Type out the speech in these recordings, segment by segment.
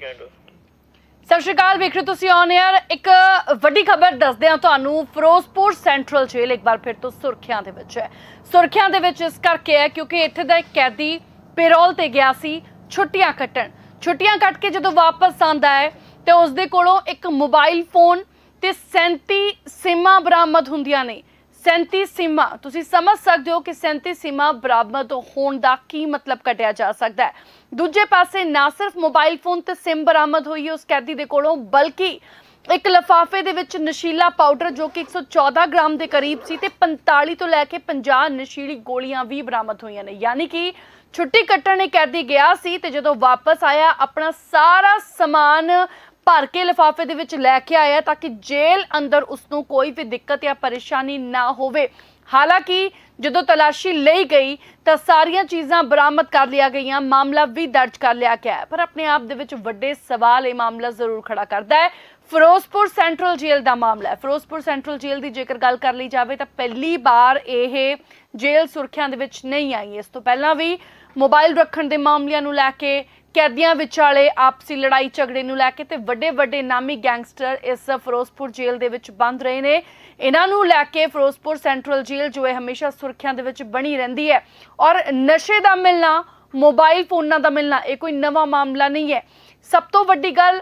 Weekend ਸਤਿ ਸ਼੍ਰੀ ਅਕਾਲ, ਵੇਖ ਰਹੇ ਤੁਸੀਂ ਔਨ 에ਅਰ ਇੱਕ ਵੱਡੀ ਖਬਰ ਦੱਸਦੇ ਹਾਂ ਤੁਹਾਨੂੰ, ਫਿਰੋਜ਼ਪੁਰ ਸੈਂਟਰਲ ਜੇਲ੍ਹ ਇੱਕ ਵਾਰ ਫਿਰ ਤੋਂ ਸੁਰਖੀਆਂ ਦੇ ਵਿੱਚ ਹੈ। ਸੁਰਖੀਆਂ ਦੇ ਵਿੱਚ ਇਸ ਕਰਕੇ ਹੈ ਕਿਉਂਕਿ ਇੱਥੇ ਦਾ ਇੱਕ ਕੈਦੀ ਪੈਰੋਲ ਤੇ ਗਿਆ ਸੀ, ਛੁੱਟੀਆਂ ਕੱਟਣ। ਛੁੱਟੀਆਂ ਕੱਟ ਕੇ ਜਦੋਂ ਵਾਪਸ ਆਂਦਾ ਹੈ, ਤੇ ਉਸ ਦੇ ਕੋਲੋਂ ਇੱਕ ਮੋਬਾਈਲ ਫੋਨ ਤੇ 37 ਸਿਮਾਂ ਬਰਾਮਦ ਹੁੰਦੀਆਂ ਨੇ। 37 ਸਿਮਾਂ, ਤੁਸੀਂ ਸਮਝ ਸਕਦੇ ਹੋ ਕਿ 37 ਸਿਮਾਂ ਬਰਾਮਦ ਹੋਣ ਦਾ ਕੀ ਮਤਲਬ ਕੱਢਿਆ ਜਾ ਸਕਦਾ ਹੈ। ਦੂਜੇ ਪਾਸੇ ਨਾ ਸਿਰਫ ਮੋਬਾਈਲ ਫੋਨ ਤੇ ਸਿਮ ਬਰਾਮਦ ਹੋਈ ਹੈ ਉਸ ਕੈਦੀ ਦੇ ਕੋਲੋਂ, ਬਲਕਿ ਇੱਕ ਲਫਾਫੇ ਦੇ ਵਿੱਚ ਨਸ਼ੀਲਾ ਪਾਊਡਰ ਜੋ ਕਿ 114 ਗ੍ਰਾਮ ਦੇ ਕਰੀਬ ਸੀ ਤੇ 45 ਤੋਂ ਲੈ ਕੇ 50 ਨਸ਼ੀਲੀ ਗੋਲੀਆਂ ਵੀ ਬਰਾਮਦ ਹੋਈਆਂ ਨੇ। ਯਾਨੀ ਕਿ ਛੁੱਟੀ ਕੱਟਣ ਇਹ ਕੈਦੀ ਗਿਆ ਸੀ ਤੇ ਜਦੋਂ ਵਾਪਸ ਆਇਆ, ਆਪਣਾ ਸਾਰਾ ਸਮਾਨ ਭਰ ਕੇ ਲਿਫਾਫੇ ਦੇ ਵਿੱਚ ਲੈ ਕੇ ਆਇਆ ਤਾਂ ਕਿ ਜੇਲ੍ਹ ਅੰਦਰ ਉਸ ਨੂੰ ਕੋਈ ਵੀ ਦਿੱਕਤ ਜਾਂ ਪਰੇਸ਼ਾਨੀ ਨਾ ਹੋਵੇ। ਹਾਲਾਂਕਿ ਜਦੋਂ ਤਲਾਸ਼ੀ ਲਈ ਗਈ ਤਾਂ ਸਾਰੀਆਂ ਚੀਜ਼ਾਂ ਬਰਾਮਦ ਕਰ ਲਿਆ ਗਈਆਂ, ਮਾਮਲਾ ਵੀ ਦਰਜ ਕਰ ਲਿਆ ਗਿਆ ਪਰ ਆਪਣੇ ਆਪ ਦੇ ਵਿੱਚ ਵੱਡੇ ਸਵਾਲ ਇਹ ਮਾਮਲਾ ਜ਼ਰੂਰ ਖੜਾ ਕਰਦਾ ਹੈ। ਫਿਰੋਜ਼ਪੁਰ ਸੈਂਟਰਲ ਜੇਲ੍ਹ ਦਾ ਮਾਮਲਾ ਹੈ। ਫਿਰੋਜ਼ਪੁਰ ਸੈਂਟਰਲ ਜੇਲ੍ਹ ਦੀ ਜੇਕਰ ਗੱਲ ਕਰ ਲਈ ਜਾਵੇ ਤਾਂ ਪਹਿਲੀ ਵਾਰ ਇਹ ਜੇਲ੍ਹ ਸੁਰੱਖਿਆ ਦੇ ਵਿੱਚ ਨਹੀਂ ਆਈ। ਇਸ ਤੋਂ ਪਹਿਲਾਂ ਵੀ ਮੋਬਾਈਲ ਰੱਖਣ ਦੇ ਮਾਮਲਿਆਂ ਨੂੰ ਲੈ ਕੇ ਕੈਦੀਆਂ ਵਿਚਾਲੇ ਆਪਸੀ ਲੜਾਈ ਝਗੜੇ ਨੂੰ ਲੈ ਕੇ ਤੇ ਵੱਡੇ ਵੱਡੇ ਨਾਮੀ ਗੈਂਗਸਟਰ ਇਸ ਫਿਰੋਜ਼ਪੁਰ ਜੇਲ੍ਹ ਦੇ ਵਿੱਚ ਬੰਦ ਰਹੇ ਨੇ। ਇਹਨਾਂ ਨੂੰ ਲੈ ਕੇ ਫਿਰੋਜ਼ਪੁਰ ਸੈਂਟਰਲ ਜੇਲ੍ਹ ਜੋ ਹੈ ਹਮੇਸ਼ਾ ਸੁਰੱਖਿਆ ਦੇ ਵਿੱਚ ਬਣੀ ਰਹਿੰਦੀ ਹੈ। ਔਰ ਨਸ਼ੇ ਦਾ ਮਿਲਣਾ, ਮੋਬਾਈਲ ਫੋਨਾਂ ਦਾ ਮਿਲਣਾ, ਇਹ ਕੋਈ ਨਵਾਂ ਮਾਮਲਾ ਨਹੀਂ ਹੈ। ਸਭ ਤੋਂ ਵੱਡੀ ਗੱਲ,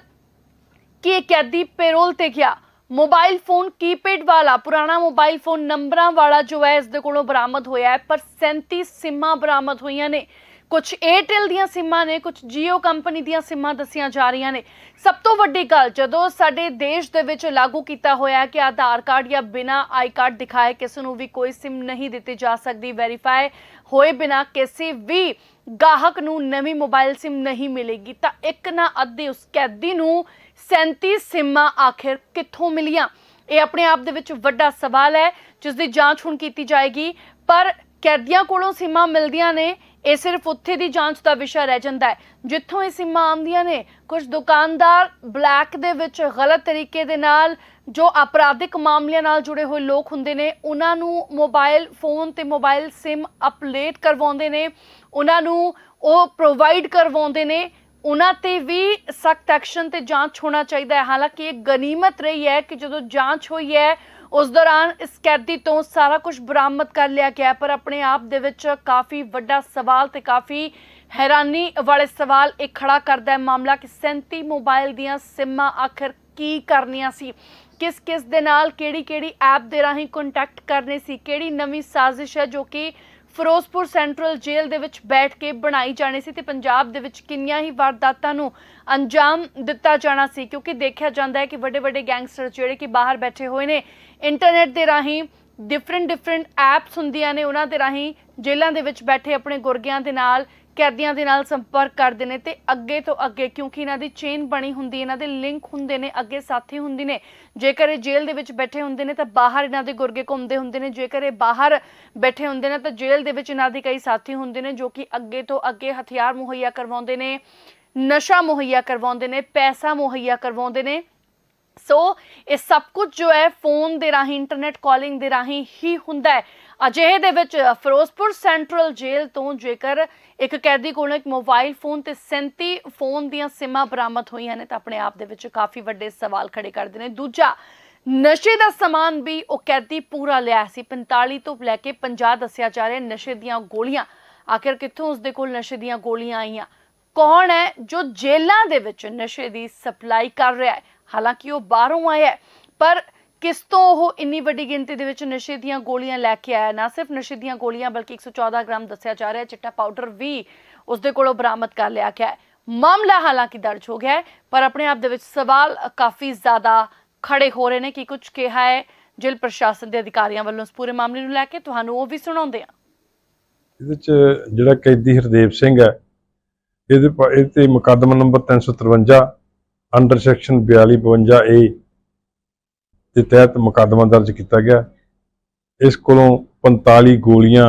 ਕਿ ਇਹ ਕੈਦੀ ਪੈਰੋਲ ਤੇ ਗਿਆ? ਮੋਬਾਈਲ ਫੋਨ, ਕੀਪੈਡ ਵਾਲਾ, ਪੁਰਾਣਾ ਮੋਬਾਈਲ ਫੋਨ ਨੰਬਰਾਂ ਵਾਲਾ ਜੋ ਹੈ, ਇਸ ਦੇ ਕੋਲੋਂ ਬਰਾਮਦ ਹੋਇਆ ਹੈ, ਪਰ 37 ਸਿਮਾਂ ਬਰਾਮਦ ਹੋਈਆਂ ਨੇ। ਕੁਝ 에ਅਰਟੈਲ ਦੀਆਂ ਸਿਮਾਂ ਨੇ, ਕੁਝ Jio ਕੰਪਨੀ ਦੀਆਂ ਸਿਮਾਂ ਦੱਸੀਆਂ ਜਾ ਰਹੀਆਂ ਨੇ। ਸਭ ਤੋਂ ਵੱਡੀ ਗੱਲ, ਜਦੋਂ ਸਾਡੇ ਦੇਸ਼ ਦੇ ਵਿੱਚ ਲਾਗੂ ਕੀਤਾ ਹੋਇਆ ਕਿ ਆਧਾਰ ਕਾਰਡ ਜਾਂ ਬਿਨਾ ਆਈ ਕਾਰਡ ਦਿਖਾਏ ਕਿਸੇ ਨੂੰ ਵੀ ਕੋਈ ਸਿਮ ਨਹੀਂ ਦਿੱਤੀ ਜਾ ਸਕਦੀ ਵੈਰੀਫਾਈ ਹੋਏ ਬਿਨਾ ਕਿਸੇ ਵੀ ਗਾਹਕ ਨੂੰ ਨਵੀਂ ਮੋਬਾਈਲ ਸਿਮ ਨਹੀਂ ਮਿਲੇਗੀ, ਤਾਂ ਇੱਕ ਨਾ ਅੱਧੀ ਉਸ ਕੈਦੀ ਨੂੰ 37 ਸਿੰਮਾਂ ਆਖਿਰ ਕਿੱਥੋਂ ਮਿਲੀਆਂ? ਇਹ ਆਪਣੇ ਆਪ ਦੇ ਵਿੱਚ ਵੱਡਾ ਸਵਾਲ ਹੈ, ਜਿਸ ਦੀ ਜਾਂਚ ਹੁਣ ਕੀਤੀ ਜਾਏਗੀ, ਪਰ ਕੈਦੀਆਂ ਕੋਲੋਂ ਸਿਮਾਂ ਮਿਲਦੀਆਂ ਨੇ। ਇਹ ਸਿਰਫ ਉੱਥੇ ਦੀ ਜਾਂਚ ਦਾ ਵਿਸ਼ਾ ਰਹਿ ਜਾਂਦਾ ਹੈ, ਜਿੱਥੋਂ ਇਹ ਸਿਮਾਂ ਆਉਂਦੀਆਂ ਨੇ। ਕੁਝ ਦੁਕਾਨਦਾਰ ਬਲੈਕ ਦੇ ਵਿੱਚ ਗਲਤ ਤਰੀਕੇ ਦੇ ਨਾਲ ਜੋ ਅਪਰਾਧਿਕ ਮਾਮਲਿਆਂ ਨਾਲ ਜੁੜੇ ਹੋਏ ਲੋਕ ਹੁੰਦੇ ਨੇ, ਉਹਨਾਂ ਨੂੰ ਮੋਬਾਈਲ ਫੋਨ ਤੇ ਮੋਬਾਈਲ ਸਿਮ ਅਪਡੇਟ ਕਰਵਾਉਂਦੇ ਨੇ, ਉਹਨਾਂ ਨੂੰ ਉਹ ਪ੍ਰੋਵਾਈਡ ਕਰਵਾਉਂਦੇ ਨੇ। ਉਹਨਾਂ ਤੇ ਵੀ ਸਖਤ ਐਕਸ਼ਨ ਤੇ ਜਾਂਚ ਹੋਣਾ ਚਾਹੀਦਾ ਹੈ। ਹਾਲਾਂਕਿ ਇਹ ਗਨੀਮਤ ਰਹੀ ਹੈ ਕਿ ਜਦੋਂ ਜਾਂਚ ਹੋਈ ਹੈ, ਉਸ ਦੌਰਾਨ ਇਸ ਕੈਦੀ ਤੋਂ ਸਾਰਾ ਕੁਝ ਬਰਾਮਦ ਕਰ ਲਿਆ ਗਿਆ ਪਰ ਆਪਣੇ ਆਪ ਦੇ ਵਿੱਚ ਕਾਫੀ ਵੱਡਾ ਸਵਾਲ ਤੇ ਕਾਫੀ ਹੈਰਾਨੀ ਵਾਲੇ ਸਵਾਲ ਇਹ ਖੜਾ ਕਰਦਾ ਹੈ। ਮਾਮਲਾ ਕਿ 37 ਮੋਬਾਈਲ ਦੀਆਂ ਸਿਮਾਂ ਆਖਰ ਕੀ ਕਰਨੀਆਂ ਸੀ? ਕਿਸ ਕਿਸ ਦੇ ਨਾਲ ਕਿਹੜੀ ਕਿਹੜੀ ਐਪ ਦੇ ਰਾਹੀਂ ਕੰਟੈਕਟ ਕਰਨੇ ਸੀ? ਕਿਹੜੀ ਨਵੀਂ ਸਾਜ਼ਿਸ਼ ਹੈ ਜੋ ਕਿ ਫਿਰੋਜ਼ਪੁਰ ਸੈਂਟਰਲ ਜੇਲ੍ਹ ਦੇ ਵਿੱਚ ਬੈਠ ਕੇ ਬਣਾਈ ਜਾਣੀ ਸੀ ਤੇ ਪੰਜਾਬ ਦੇ ਵਿੱਚ ਕਿੰਨੀਆਂ ਹੀ ਵਾਰਦਾਤਾਂ ਨੂੰ ਅੰਜਾਮ ਦਿੱਤਾ ਜਾਣਾ ਸੀ, ਕਿਉਂਕਿ ਦੇਖਿਆ ਜਾਂਦਾ ਹੈ ਕਿ ਵੱਡੇ ਵੱਡੇ ਗੈਂਗਸਟਰ ਜਿਹੜੇ ਕਿ ਬਾਹਰ ਬੈਠੇ ਹੋਏ ਨੇ, ਇੰਟਰਨੈਟ ਦੇ ਰਾਹੀਂ ਡਿਫਰੈਂਟ ਡਿਫਰੈਂਟ ਐਪਸ ਹੁੰਦੀਆਂ ਨੇ, ਉਹਨਾਂ ਦੇ ਰਾਹੀਂ ਜੇਲ੍ਹਾਂ ਦੇ ਵਿੱਚ ਬੈਠੇ ਆਪਣੇ ਗੁਰਗਿਆਂ ਦੇ ਨਾਲ ਕੈਦੀਆਂ ਦੇ ਨਾਲ ਸੰਪਰਕ ਕਰਦੇ ਨੇ ਤੇ ਅੱਗੇ ਤੋਂ ਅੱਗੇ, ਕਿਉਂਕਿ ਇਹਨਾਂ ਦੀ ਚੇਨ ਬਣੀ ਹੁੰਦੀ, ਇਹਨਾਂ ਦੇ ਲਿੰਕ ਹੁੰਦੇ ਨੇ, ਅੱਗੇ ਸਾਥੀ ਹੁੰਦੇ ਨੇ। ਜੇਕਰ ਇਹ ਜੇਲ੍ਹ ਦੇ ਵਿੱਚ ਬੈਠੇ ਹੁੰਦੇ ਨੇ ਤਾਂ ਬਾਹਰ ਇਹਨਾਂ ਦੇ ਗੁਰਗੇ ਘੁੰਮਦੇ ਹੁੰਦੇ ਨੇ। ਜੇਕਰ ਇਹ ਬਾਹਰ ਬੈਠੇ ਹੁੰਦੇ ਨੇ ਤਾਂ ਜੇਲ੍ਹ ਦੇ ਵਿੱਚ ਇਹਨਾਂ ਦੇ ਕਈ ਸਾਥੀ ਹੁੰਦੇ ਨੇ, ਜੋ ਕਿ ਅੱਗੇ ਤੋਂ ਅੱਗੇ ਹਥਿਆਰ ਮੁਹੱਈਆ ਕਰਵਾਉਂਦੇ ਨੇ, ਨਸ਼ਾ ਮੁਹੱਈਆ ਕਰਵਾਉਂਦੇ ਨੇ, ਪੈਸਾ ਮੁਹੱਈਆ ਕਰਵਾਉਂਦੇ ਨੇ। ਸੋ ਇਹ ਸਭ ਕੁਝ ਜੋ ਹੈ, ਫੋਨ ਦੇ ਰਾਹੀਂ, ਇੰਟਰਨੈਟ ਕਾਲਿੰਗ ਦੇ ਰਾਹੀਂ ਹੀ ਹੁੰਦਾ ਹੈ। ਅਜਿਹੇ ਦੇ ਵਿੱਚ ਫਿਰੋਜ਼ਪੁਰ ਸੈਂਟਰਲ ਜੇਲ੍ਹ ਤੋਂ ਜੇਕਰ ਇੱਕ ਕੈਦੀ ਕੋਲੋਂ ਇੱਕ ਮੋਬਾਈਲ ਫੋਨ ਤੇ 37 ਫੋਨ ਦੀਆਂ ਸਿਮਾਂ ਬਰਾਮਦ ਹੋਈਆਂ ਨੇ, ਤਾਂ ਆਪਣੇ ਆਪ ਦੇ ਵਿੱਚ ਕਾਫੀ ਵੱਡੇ ਸਵਾਲ ਖੜੇ ਕਰਦੇ ਨੇ। ਦੂਜਾ, ਨਸ਼ੇ ਦਾ ਸਮਾਨ ਵੀ ਉਹ ਕੈਦੀ ਪੂਰਾ ਲਿਆ ਸੀ। 45 ਤੋਂ ਲੈ ਕੇ 50 ਦੱਸਿਆ ਜਾ ਰਿਹਾ, ਨਸ਼ੇ ਦੀਆਂ ਗੋਲੀਆਂ। ਆਖਿਰ ਕਿੱਥੋਂ ਉਸਦੇ ਕੋਲ ਨਸ਼ੇ ਦੀਆਂ ਗੋਲੀਆਂ ਆਈਆਂ? ਕੌਣ ਹੈ ਜੋ ਜੇਲ੍ਹਾਂ ਦੇ ਵਿੱਚ ਨਸ਼ੇ ਦੀ ਸਪਲਾਈ ਕਰ ਰਿਹਾ ਹੈ? ਹਾਲਾਂਕਿ ਉਹ ਬਾਹਰੋਂ ਆਇਆ ਪਰ ਕਿਸ ਤੋਂ ਉਹ ਇੰਨੀ ਵੱਡੀ ਗਿਣਤੀ ਦੇ ਵਿੱਚ ਨਸ਼ੇ ਦੀਆਂ ਗੋਲੀਆਂ ਲੈ ਕੇ ਆਇਆ? ਨਾ ਸਿਰਫ ਨਸ਼ੇ ਦੀਆਂ ਗੋਲੀਆਂ, ਬਲਕਿ 114 ਗ੍ਰਾਮ ਦੱਸਿਆ ਜਾ ਰਿਹਾ ਚਿੱਟਾ ਪਾਊਡਰ ਵੀ ਉਸਦੇ ਕੋਲੋਂ ਬਰਾਮਦ ਕਰ ਲਿਆ ਗਿਆ ਮਾਮਲਾ ਹਾਲਾਂਕਿ ਦਰਜ ਹੋ ਗਿਆ ਪਰ ਆਪਣੇ ਆਪ ਦੇ ਵਿੱਚ ਸਵਾਲ ਕਾਫੀ ਜ਼ਿਆਦਾ ਖੜੇ ਹੋ ਰਹੇ ਨੇ ਕਿ ਕੁਝ ਕਿਹਾ ਹੈ ਜੇਲ੍ਹ ਪ੍ਰਸ਼ਾਸਨ ਦੇ ਅਧਿਕਾਰੀਆਂ ਵੱਲੋਂ। ਇਸ ਪੂਰੇ ਮਾਮਲੇ ਨੂੰ ਲੈ ਕੇ ਤੁਹਾਨੂੰ ਉਹ ਵੀ ਸੁਣਾਉਂਦੇ ਹਾਂ। ਇਹਦੇ ਚ ਜਿਹੜਾ ਕੈਦੀ ਹਰਦੇਵ ਸਿੰਘ ਹੈ, ਇਹਦੇ ਪ- ਇਹ ਤੇ ਮੁਕੱਦਮਾ ਨੰਬਰ 353 ਅੰਡਰ ਸੈਕਸ਼ਨ 4252 ਏ ਦੇ ਤਹਿਤ ਮੁਕੱਦਮਾ ਦਰਜ ਕੀਤਾ ਗਿਆ। ਇਸ ਕੋਲੋਂ 45 ਗੋਲੀਆਂ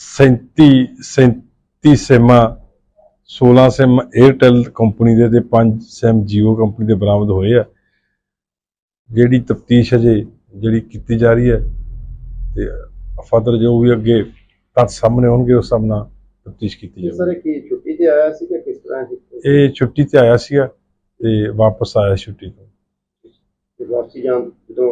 37 37 ਸਿਮਾਂ 16 ਸਿਮ 에ਅਰਟੈਲ ਕੰਪਨੀ ਦੇ ਤੇ 5 ਸਿਮ Jio ਕੰਪਨੀ ਦੇ ਬਰਾਮਦ ਹੋਏ ਆ। ਜਿਹੜੀ ਤਫਤੀਸ਼ ਅਜੇ ਜਿਹੜੀ ਕੀਤੀ ਜਾ ਰਹੀ ਹੈ ਤੇ ਫਰਦਰ ਜੋ ਵੀ ਅੱਗੇ ਤੱਥ ਸਾਹਮਣੇ ਆਉਣਗੇ ਉਸ ਹਿਸਾਬ ਨਾਲ ਤਫਤੀਸ਼ ਕੀਤੀ ਜਾਵੇਗੀ ਸਰ ਕੀ ਛੁੱਟੀ ਤੇ ਆਇਆ ਸੀ ਕਿ ਕਿਸ ਤਰ੍ਹਾਂ ਇਹ ਛੁੱਟੀ ਤੇ ਆਇਆ ਸੀਗਾ ਤੇ ਵਾਪਸ ਆਇਆ ਛੁੱਟੀ ਤੇ। ਵਾਪਸੀ ਜਾਣ ਜਦੋਂ